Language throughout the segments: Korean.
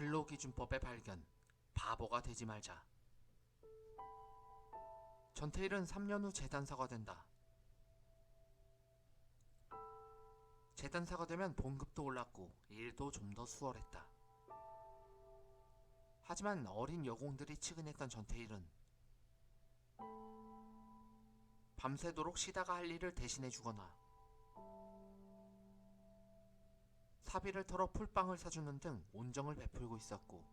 근로기준법의 발견. 바보가 되지 말자. 전태일은 3년 후 재단사가 된다. 재단사가 되면 봉급도 올랐고 일도 좀 더 수월했다. 하지만 어린 여공들이 측은했던 전태일은 밤새도록 쉬다가 할 일을 대신해 주거나 사비를 털어 풀빵을 사주는 등 온정을 베풀고 있었고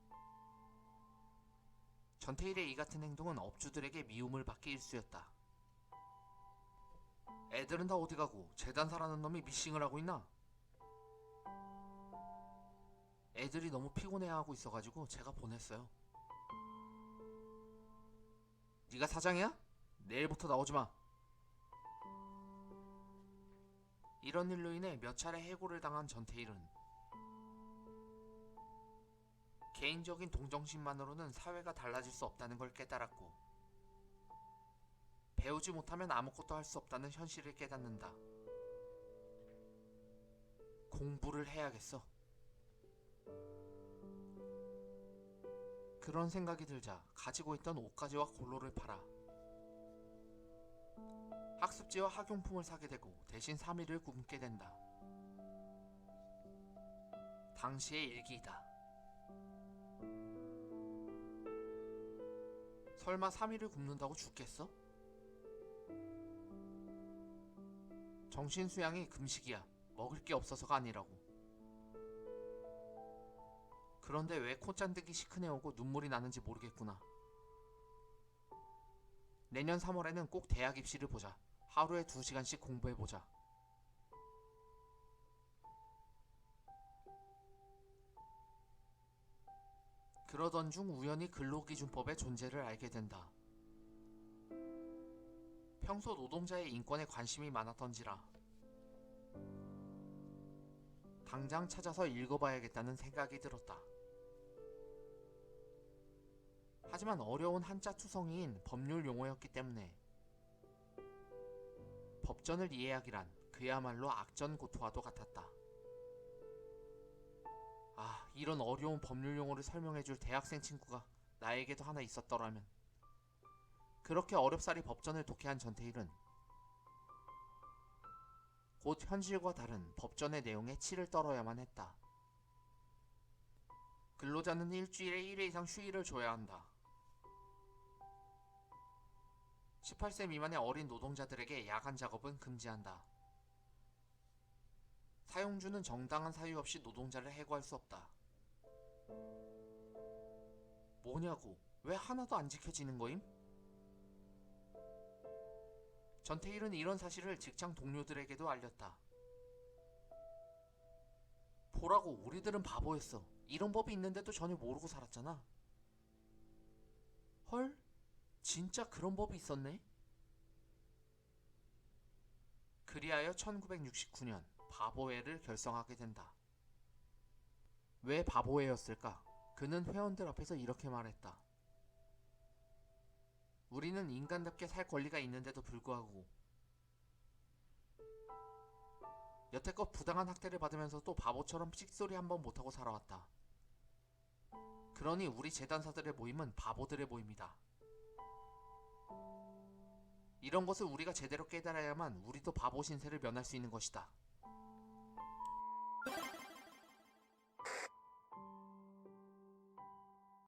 전태일의 이 같은 행동은 업주들에게 미움을 받기 일쑤였다. 애들은 다 어디 가고 재단사라는 놈이 미싱을 하고 있나? 애들이 너무 피곤해하고 있어가지고 제가 보냈어요. 네가 사장이야? 내일부터 나오지 마. 이런 일로 인해 몇 차례 해고를 당한 전태일은 개인적인 동정심만으로는 사회가 달라질 수 없다는 걸 깨달았고 배우지 못하면 아무것도 할 수 없다는 현실을 깨닫는다. 공부를 해야겠어. 그런 생각이 들자 가지고 있던 옷가지와 골로를 팔아 학습지와 학용품을 사게 되고 대신 3일을 굶게 된다. 당시의 일기이다. 설마 3일을 굶는다고 죽겠어? 정신 수양이 금식이야. 먹을 게 없어서가 아니라고. 그런데 왜 콧잔득이 시큰해 오고 눈물이 나는지 모르겠구나. 내년 3월에는 꼭 대학 입시를 보자. 하루에 2시간씩 공부해보자. 그러던 중 우연히 근로기준법의 존재를 알게 된다. 평소 노동자의 인권에 관심이 많았던지라 당장 찾아서 읽어봐야겠다는 생각이 들었다. 하지만 어려운 한자 투성이인 법률 용어였기 때문에 법전을 이해하기란 그야말로 악전고투와도 같았다. 아, 이런 어려운 법률 용어를 설명해줄 대학생 친구가 나에게도 하나 있었더라면. 그렇게 어렵사리 법전을 독해한 전태일은 곧 현실과 다른 법전의 내용에 치를 떨어야만 했다. 근로자는 일주일에 1회 이상 휴일을 줘야 한다. 18세 미만의 어린 노동자들에게 야간 작업은 금지한다. 사용주는 정당한 사유 없이 노동자를 해고할 수 없다. 뭐냐고? 왜 하나도 안 지켜지는 거임? 전태일은 이런 사실을 직장 동료들에게도 알렸다. 보라고 우리들은 바보였어. 이런 법이 있는데도 전혀 모르고 살았잖아. 헐? 진짜 그런 법이 있었네? 그리하여 1969년 바보회를 결성하게 된다. 왜 바보회였을까? 그는 회원들 앞에서 이렇게 말했다. 우리는 인간답게 살 권리가 있는데도 불구하고 여태껏 부당한 학대를 받으면서도 바보처럼 씩소리 한번 못하고 살아왔다. 그러니 우리 재단사들의 모임은 바보들의 모임이다. 이런 것을 우리가 제대로 깨달아야만 우리도 바보 신세를 면할 수 있는 것이다.